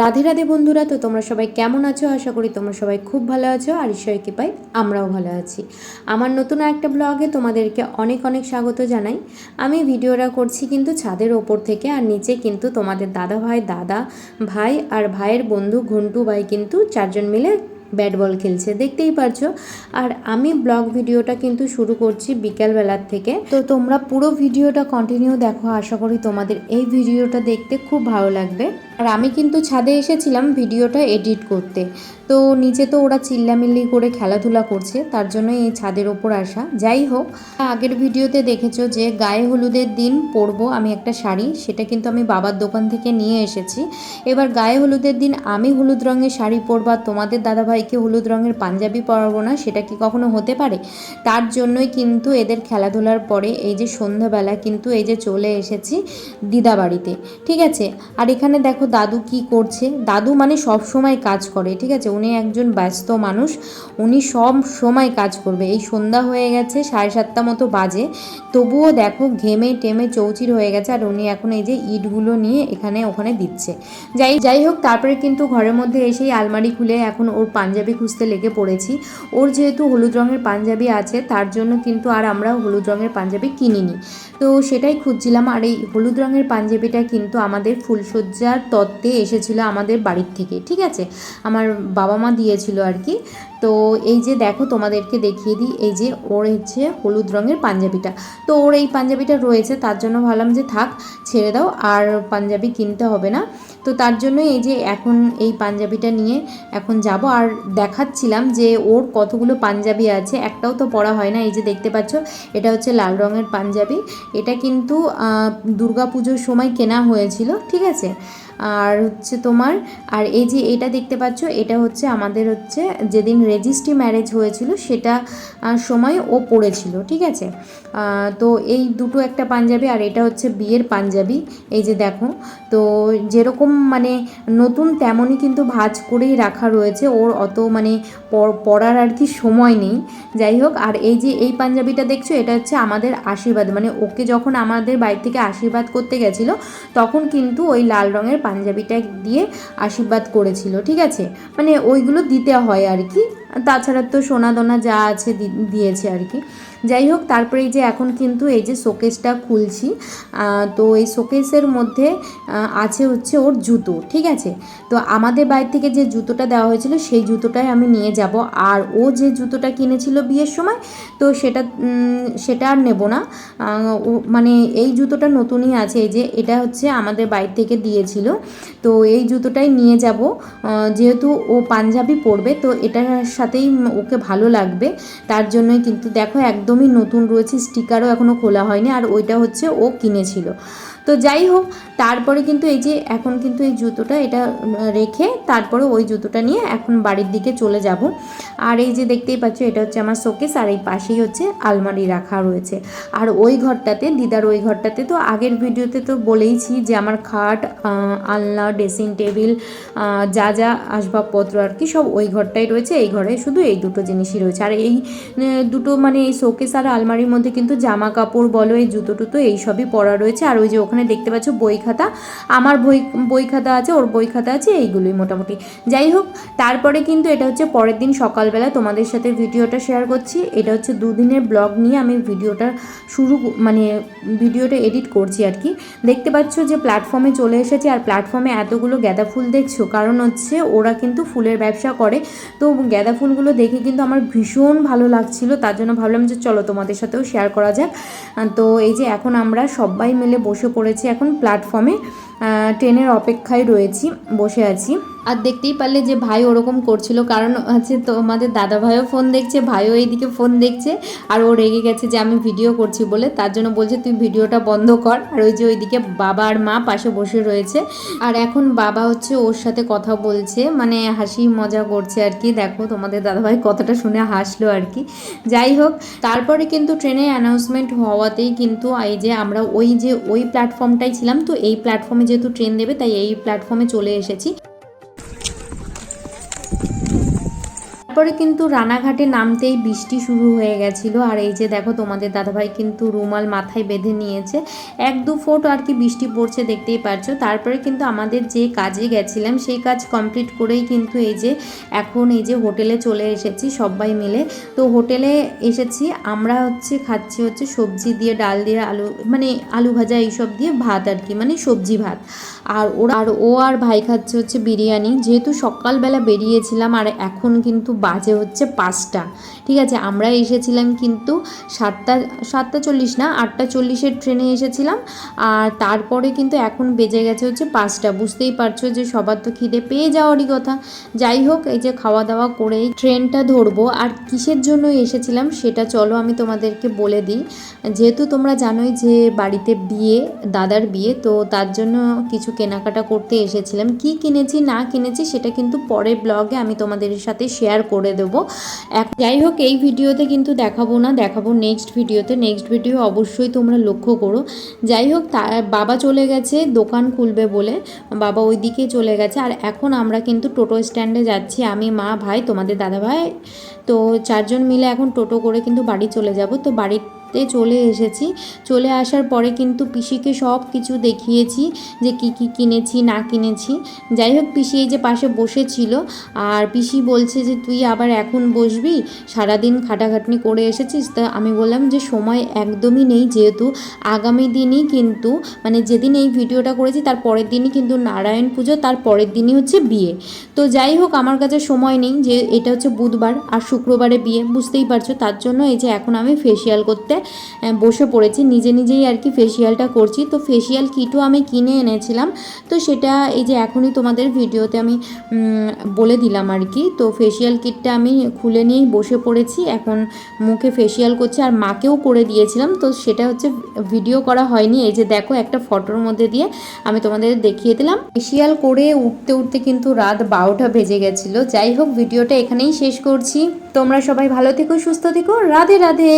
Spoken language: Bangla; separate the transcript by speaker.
Speaker 1: রাধে রাধে বন্ধুরা, তো তোমরা সবাই কেমন আছো? আশা করি তোমরা সবাই খুব ভালো আছো আর ঈশ্বরের কৃপায় আমরাও ভালো আছি। আমার নতুন একটা ব্লগে তোমাদেরকে অনেক অনেক স্বাগত জানাই। আমি ভিডিওটা করছি কিন্তু ছাদের ওপর থেকে আর নিচে কিন্তু তোমাদের দাদা ভাই দাদা ভাই আর ভাইয়ের বন্ধু, ঘন্টু ভাই কিন্তু চারজন মিলে ব্যাট বল খেলছে, দেখতেই পারছ। আর আমি ব্লগ ভিডিওটা কিন্তু শুরু করছি বিকালবেলার থেকে। তো তোমরা পুরো ভিডিওটা কন্টিনিউ দেখো, আশা করি তোমাদের এই ভিডিওটা দেখতে খুব ভালো লাগবে। আর আমি কিন্তু ছাদে এসেছিলাম ভিডিওটা এডিট করতে। তো নিচে তো ওরা চিল্লামিল্লি করে খেলাধুলা করছে, তার জন্য এই ছাদের ওপর আসা। যাই হোক, আগের ভিডিওতে দেখেছ যে গায়ে হলুদের দিন পরবো আমি একটা শাড়ি, সেটা কিন্তু আমি বাবার দোকান থেকে নিয়ে এসেছি। এবার গায়ে হলুদের দিন আমি হলুদ রঙের শাড়ি পরবো আর তোমাদের দাদাভাইকে হলুদ রঙের পাঞ্জাবি পরাবো না, সেটা কি কখনো হতে পারে? তার জন্যই কিন্তু এদের খেলাধুলার পরে এই যে সন্ধ্যাবেলা কিন্তু এই যে চলে এসেছি দিদা বাড়িতে ঠিক আছে? আর এখানে দেখো দাদু কি করছে? দাদু মানে সব সময় কাজ করে, ঠিক আছে? উনি একজন ব্যস্ত মানুষ, উনি সব সময় কাজ করবে। এই সন্ধ্যা হয়ে গেছে, সাড়ে সাতটা মতো বাজে। তবুও দেখো, ঘেমে টেমে চৌচির হয়ে গেছে, আর উনি এখন এই যে ইটগুলো নিয়ে এখানে ওখানে দিচ্ছে। যাই যাই হোক, তারপরে কিন্তু ঘরের মধ্যে এসেই আলমারি খুলে এখন ওর পাঞ্জাবি খুঁজতে লেগে পড়েছি। ওর যেহেতু হলুদ রঙের পাঞ্জাবি আছে, তার জন্য কিন্তু আর আমরা হলুদ রঙের পাঞ্জাবি কিনিনি। তো সেটাই খুঁজছিলাম, আর এই হলুদ রঙের পাঞ্জাবিটা কিন্তু আমাদের ফুলসজ্জার তত্ত্বে এসেছিল আমাদের বাড়ির থেকে, ঠিক আছে? আমার বাবা মা দিয়েছিল আর কি। তো এই যে দেখো তোমাদেরকে দেখিয়ে দিই, এই যে ওর হচ্ছে হলুদ রঙের পাঞ্জাবিটা। তো ওর এই পাঞ্জাবিটা রয়েছে, তার জন্য ভাবলাম যে থাক, ছেড়ে দাও, আর পাঞ্জাবি কিনতে হবে না। তো তার জন্য এই যে এখন এই পাঞ্জাবিটা নিয়ে এখন যাব, আর দেখাচ্ছিলাম যে ওর কতগুলো পাঞ্জাবি আছে। একটাও তো পরা হয় না, এই যে দেখতে পাচ্ছ, এটা হচ্ছে লাল রঙের পাঞ্জাবি। এটা কিন্তু দুর্গা পুজোর সময় কেনা হয়েছিল, ঠিক আছে? আর হচ্ছে তোমার, আর এই যে এটা দেখতে পাচ্ছ, এটা হচ্ছে আমাদের হচ্ছে যেদিন রেজিস্ট্রি ম্যারেজ হয়েছিল সেটা সময় ও পড়েছিল, ঠিক আছে? তো এই দুটো একটা পাঞ্জাবি আর এটা হচ্ছে বিয়ের পাঞ্জাবি, এই যে দেখো। তো যেরকম মানে নতুন তেমনই কিন্তু ভাজ করেই রাখা রয়েছে, ওর অত মানে পড়ার আর কি সময় নেই। যাই হোক, আর এই যে এই পাঞ্জাবিটা দেখছ, এটা হচ্ছে আমাদের আশীর্বাদ মানে ওকে যখন আমাদের বাড়ি থেকে আশীর্বাদ করতে গেছিল, তখন কিন্তু ওই লাল রঙের পাঞ্জাবিটা দিয়ে আশীর্বাদ করেছিল ঠিক আছে? মানে ওইগুলো দিতে হয় আর কি। তাছাড়া তো সোনা দোনা যা আছে দিয়েছে আর কি। যাই হোক, তারপরে এই যে এখন কিন্তু এই যে শোকেসটা খুলছি তো এই শোকেসের মধ্যে আছে হচ্ছে ওর জুতো, ঠিক আছে? তো আমাদের বাড়ি থেকে যে জুতোটা দেওয়া হয়েছিল, সেই জুতোটাই আমি নিয়ে যাব। আর ও যে জুতোটা কিনেছিল বিয়ের সময়, তো সেটা সেটা আর নেব না। মানে এই জুতোটা নতুনই আছে, এই যে এটা হচ্ছে আমাদের বাড়ি থেকে দিয়েছিল। তো এই জুতোটাই নিয়ে যাব। যেহেতু ও পাঞ্জাবি পরবে, তো এটার সাথেই ওকে ভালো লাগবে। তার জন্যই কিন্তু দেখো একদমই নতুন রয়েছে, স্টিকারও এখনও খোলা হয়নি। আর ওইটা হচ্ছে ও কিনেছিল। তো যাই হোক, তারপরে কিন্তু এই যে এখন কিন্তু এই জুতোটা এটা রেখে তারপরে ওই জুতোটা নিয়ে এখন বাড়ির দিকে চলে যাব। আর এই যে দেখতেই পাচ্ছ, এটা হচ্ছে আমার শোকেস আর এই পাশেই হচ্ছে আলমারি রাখা রয়েছে। আর ওই ঘরটাতে, দিদার ওই ঘরটাতে, তো আগের ভিডিওতে তো বলেইছি যে আমার খাট আলনা, ড্রেসিং টেবিল যা যা আসবাবপত্র আর কি সব ওই ঘরটাই রয়েছে। এই ঘরে শুধু এই দুটো জিনিসই রয়েছে। আর এই দুটো মানে এই শোকেস আর আলমারির মধ্যে কিন্তু জামা কাপড় বলো, এই জুতো টুতো এইসবই পরা রয়েছে। আর ওই যে ওখানে দেখতে পাচ্ছ বই খাতা। আমার বই বই খাতা আছে, ওর বই খাতা আছে, এইগুলোই মোটামুটি। যাই হোক, তারপরে কিন্তু এটা হচ্ছে পরের দিন সকালবেলা তোমাদের সাথে ভিডিওটা শেয়ার করছি। এটা হচ্ছে দুদিনের ব্লগ নিয়ে আমি ভিডিওটা শুরু মানে ভিডিওটা এডিট করছি আর কি। দেখতে পাচ্ছ যে প্ল্যাটফর্মে চলে এসেছে আর প্ল্যাটফর্মে এতগুলো গাঁদা ফুল দেখছ। কারণ হচ্ছে ওরা কিন্তু ফুলের ব্যবসা করে। তো গাঁদা ফুলগুলো দেখে কিন্তু আমার ভীষণ ভালো লাগছিল। তার জন্য ভাবলাম যে চলো তোমাদের সাথেও শেয়ার করা যাক। তো এই যে এখন আমরা সবাই মিলে বসে পড়েছি এখন প্ল্যাটফর্মে ট্রেনের অপেক্ষায় রয়েছি, বসে আছি। আর দেখতেই পারলে যে ভাই ওরকম করছিল, কারণ হচ্ছে তোমাদের দাদা ভাইও ফোন দেখছে, ভাইও এইদিকে ফোন দেখছে, আর ও রেগে গেছে যে আমি ভিডিও করছি বলে, তার জন্য বলছে তুই ভিডিওটা বন্ধ কর। আর ওই যে ওইদিকে বাবা আর মা পাশে বসে রয়েছে। আর এখন বাবা হচ্ছে ওর সাথে কথা বলছে মানে হাসি মজা করছে আর কি। দেখো তোমাদের দাদাভাই কথাটা শুনে হাসলো আর কি। যাই হোক, তারপরে কিন্তু ট্রেনে অ্যানাউন্সমেন্ট হওয়াতেই কিন্তু এই যে আমরা ওই যে ওই প্ল্যাটফর্মটাই ছিলাম, তো এই প্ল্যাটফর্মে যেহেতু ট্রেন দেবে তাই এই প্ল্যাটফর্মে চলে এসেছি। তারপরে কিন্তু রানাঘাটে নামতেই বৃষ্টি শুরু হয়ে গেছিল। আর এই যে দেখো, তোমাদের দাদাভাই কিন্তু রুমাল মাথায় বেঁধে নিয়েছে। এক দু ফুট আর কি বৃষ্টি পড়ছে, দেখতেই পারছ। তারপরে কিন্তু আমাদের যে কাজে গেছিলাম, সেই কাজ কমপ্লিট করেই কিন্তু এই যে এখন এই যে হোটেলে চলে এসেছি সবাই মিলে। তো হোটেলে এসেছি, আমরা হচ্ছে খাচ্ছি হচ্ছে সবজি দিয়ে ডাল দিয়ে আলু মানে আলু ভাজা এইসব দিয়ে ভাত আর কি মানে সবজি ভাত। আর ওরা, আর ও আর ভাই খাচ্ছে হচ্ছে বিরিয়ানি। যেহেতু সকালবেলা বেরিয়েছিলাম, আর এখন কিন্তু বাজে হচ্ছে পাঁচটা। ঠিক আছে, আমরা এসেছিলাম কিন্তু সাতটা সাতটা চল্লিশ না, আটটা চল্লিশের ট্রেনে এসেছিলাম। আর তারপরে কিন্তু এখন বেজে গেছে হচ্ছে পাঁচটা। বুঝতেই পারছ যে সবার তো খিদে পেয়ে যাওয়ারই কথা। যাই হোক, এই যে খাওয়া দাওয়া করেই ট্রেনটা ধরবো। আর কিসের জন্য এসেছিলাম সেটা চলো আমি তোমাদেরকে বলে দিই। যেহেতু তোমরা জানোই যে বাড়িতে বিয়ে, দাদার বিয়ে, তো তার জন্য কিছু কেনাকাটা করতে এসেছিলাম। কি কিনেছি, না কিনেছি সেটা কিন্তু পরের ব্লগে আমি তোমাদের সাথে শেয়ার করে দেবো। এক যাই হোক, এই ভিডিওতে কিন্তু দেখাবো না, দেখাবো নেক্সট ভিডিওতে। নেক্সট ভিডিও অবশ্যই তোমরা লক্ষ্য করো। যাই হোক বাবা চলে গেছে, দোকান খুলবে বলে। বাবা ওই দিকে চলে গেছে। আর এখন আমরা কিন্তু টোটো স্ট্যান্ডে যাচ্ছি। আমি, মা, ভাই, তোমাদের দাদা ভাই তো চারজন মিলে এখন টোটো করে কিন্তু বাড়ি চলে যাব। তো বাড়িতে চলে এসেছি। চলে আসার পরে কিন্তু পিসিকে সব কিছু দেখিয়েছি যে কি কি কিনেছি, না কিনেছি। যাই হোক, পিসি এই যে পাশে বসেছিল। আর পিসি বলছে যে, তুই আবার এখন বসবি? সারাদিন খাটাখাটনি করে এসেছিস? তা আমি বললাম যে, সময় একদমই নেই যেহেতু। আগামী দিনই কিন্তু মানে যেদিন এই ভিডিওটা করেছি, তার পরের দিনই কিন্তু নারায়ণ পুজো, তার পরের দিনই হচ্ছে বিয়ে। তো যাই হোক, আমার কাছে সময় নেই যে, এটা হচ্ছে বুধবার আর শুক্রবারে বিয়ে, বুঝতেই পারছ? তার জন্য এই যে এখন আমি ফেসিয়াল করতে বসে পড়েছি। নিজে নিজেই আর কি ফেসিয়ালটা করছি। তো ফেসিয়াল কিটও আমি কিনে এনেছিলাম। তো সেটা এই যে এখনই তোমাদের ভিডিওতে আমি বলে দিলাম আর কি। তো ফেসিয়াল কিটটা আমি খুলে নিয়েই বসে পড়েছি। এখন মুখে ফেসিয়াল করছি আর মাকেও করে দিয়েছিলাম। তো সেটা হচ্ছে ভিডিও করা হয়নি। এই যে দেখো একটা ফটোর মধ্যে দিয়ে আমি তোমাদের দেখিয়ে দিলাম। ফেসিয়াল করে উঠতে উঠতে কিন্তু রাত বারোটা বেজে গেছিল। যাই হোক, ভিডিওটা এখানেই শেষ করছি। তোমরা সবাই ভালো থেকো, সুস্থ থেকো। রাধে রাধে।